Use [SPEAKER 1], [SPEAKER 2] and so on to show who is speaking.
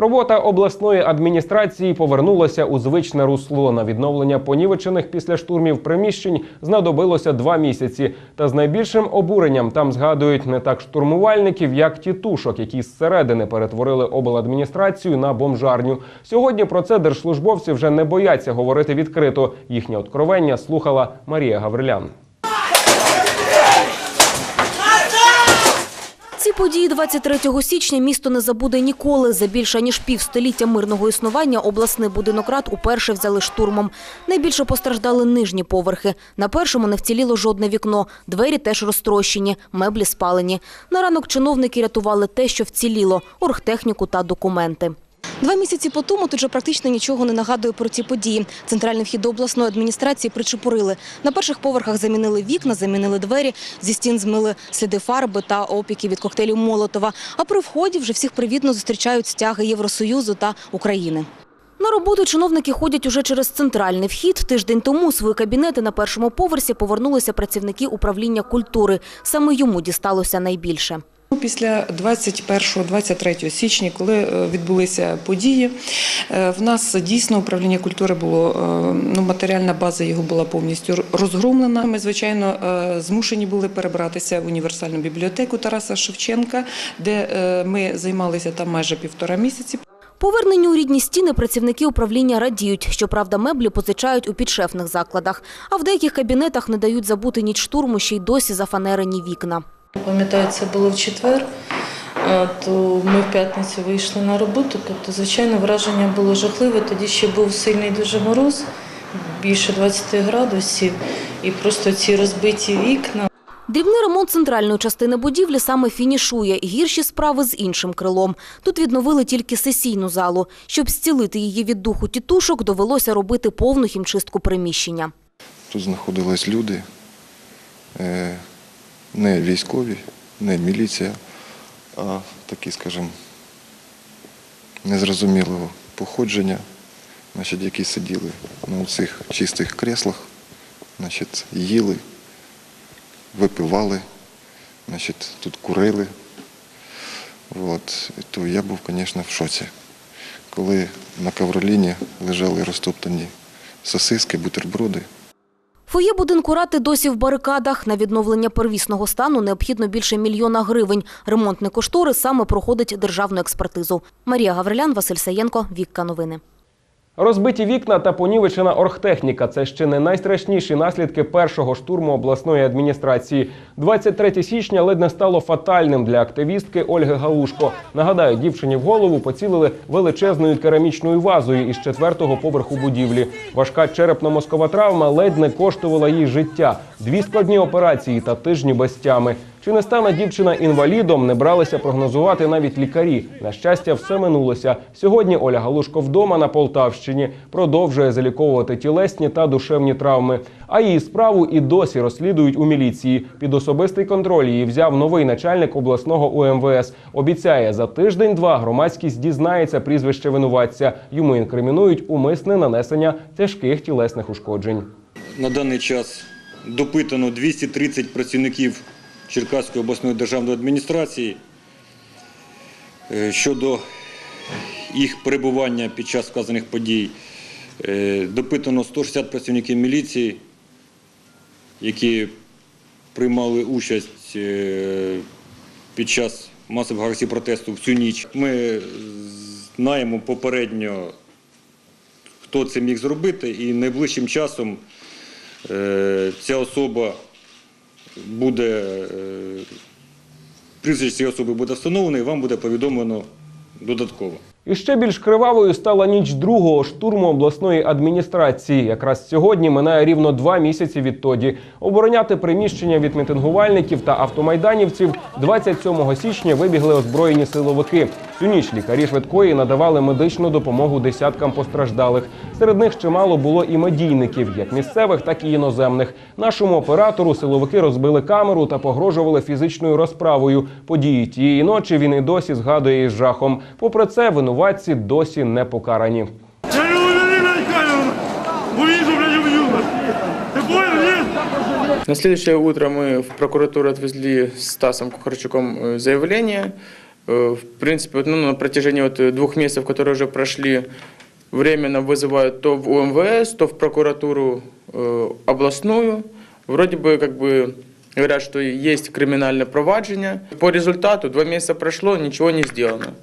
[SPEAKER 1] Робота обласної адміністрації повернулася у звичне русло. На відновлення понівечених після штурмів приміщень знадобилося два місяці. Та з найбільшим обуренням там згадують не так штурмувальників, як тітушок, які зсередини перетворили обладміністрацію на бомжарню. Сьогодні про це держслужбовці вже не бояться говорити відкрито. Їхнє откровення слухала Марія Гаврилян.
[SPEAKER 2] Ці події 23 січня місто не забуде ніколи. За більше ніж півстоліття мирного існування обласний будинок рад уперше взяли штурмом. Найбільше постраждали нижні поверхи. На першому не вціліло жодне вікно. Двері теж розтрощені, меблі спалені. На ранок чиновники рятували те, що вціліло – оргтехніку та документи. Два місяці по тому тут же практично нічого не нагадує про ці події. Центральний вхід до обласної адміністрації причепурили. На перших поверхах замінили вікна, замінили двері, зі стін змили сліди фарби та опіки від коктейлів Молотова. А при вході вже всіх привітно зустрічають стяги Євросоюзу та України. На роботу чиновники ходять уже через центральний вхід. Тиждень тому свої кабінети на першому поверсі повернулися працівники управління культури. Саме йому дісталося найбільше.
[SPEAKER 3] Ну, Після 21-23 січня, коли е, відбулися події, е, в нас дійсно управління культури було е, ну, матеріальна база його була повністю розгромлена. Ми, звичайно, змушені були перебратися в універсальну бібліотеку Тараса Шевченка, де ми займалися там майже півтора місяці.
[SPEAKER 2] Поверненню у рідні стіни працівники управління радіють. Щоправда, меблі позичають у підшефних закладах. А в деяких кабінетах не дають забути ніч штурму, ще й досі зафанерені вікна.
[SPEAKER 4] Пам'ятаю, це було в четвер, то ми в п'ятницю вийшли на роботу. Тобто, звичайно, враження було жахливе. Тоді ще був сильний дуже мороз, більше 20 градусів, і просто ці розбиті вікна.
[SPEAKER 2] Дрібний ремонт центральної частини будівлі саме фінішує. Гірші справи з іншим крилом. Тут відновили тільки сесійну залу. Щоб зцілити її від духу тітушок, довелося робити повну хімчистку приміщення.
[SPEAKER 5] Тут знаходились люди, е, не військові, не міліція, а такі, скажімо, незрозумілого походження, значить, які сиділи на цих чистих креслах, значить, їли, випивали, значить, тут курили. От. То я був, звісно, в шоці. Коли на ковроліні лежали розтоптані сосиски, бутерброди.
[SPEAKER 2] Фоє будинку рати досі в барикадах. На відновлення первісного стану необхідно більше мільйона гривень. Ремонтний кошторис саме проходить державну експертизу. Марія Гаврилян, Василь Саєнко, Вікка Новини.
[SPEAKER 1] Розбиті вікна та понівечена оргтехніка це ще не найстрашніші наслідки першого штурму обласної адміністрації. 23 січня ледь не стало фатальним для активістки Ольги Галушко. Нагадаю, дівчині в голову поцілили величезною керамічною вазою із четвертого поверху будівлі. Важка черепно-мозкова травма ледь не коштувала їй життя. Дві складні операції та тижні без тями. Чи не стане дівчина інвалідом, не бралися прогнозувати навіть лікарі. На щастя, все минулося. Сьогодні Оля Галушко вдома на Полтавщині продовжує заліковувати тілесні та душевні травми. А її справу і досі розслідують у міліції. Під особистий контроль її взяв новий начальник обласного УМВС. Обіцяє, за тиждень-два громадськість дізнається прізвище винуватця. Йому інкримінують умисне нанесення тяжких тілесних ушкоджень.
[SPEAKER 6] На даний час допитано 230 працівників Черкаської обласної державної адміністрації Е, щодо їх перебування під час вказаних подій. е, Допитано 160 працівників міліції, які приймали участь е, під час масових акцій протесту в цю ніч. Ми знаємо попередньо, хто це міг зробити, і найближчим часом Ця особа буде, е, прізвище цієї особи буде встановлено і вам буде повідомлено додатково.
[SPEAKER 1] І ще більш кривавою стала ніч другого штурму обласної адміністрації. Якраз сьогодні минає рівно два місяці відтоді. Обороняти приміщення від мітингувальників та автомайданівців 27 січня вибігли озброєні силовики. Всю ніч лікарі швидкої надавали медичну допомогу десяткам постраждалих. Серед них чимало було і медійників, як місцевих, так і іноземних. Нашому оператору силовики розбили камеру та погрожували фізичною розправою. Події тієї ночі він і досі згадує із жахом. Попри це, винуватці досі не покарані.
[SPEAKER 7] Я не уверен, Увижу, блядь, убью. Ты понял, нет?
[SPEAKER 8] На следующее утро мы в прокуратуру отвезли с Стасом Кухарчуком э, заявление Э, В принципе, вот, ну, на протяжении вот э, двух месяцев, которые уже прошли, временно вызывают то в УМВС, то в прокуратуру э, областную. Вроде бы как бы говорят, что есть криминальное провадження. По результату два месяца прошло, ничего не сделано.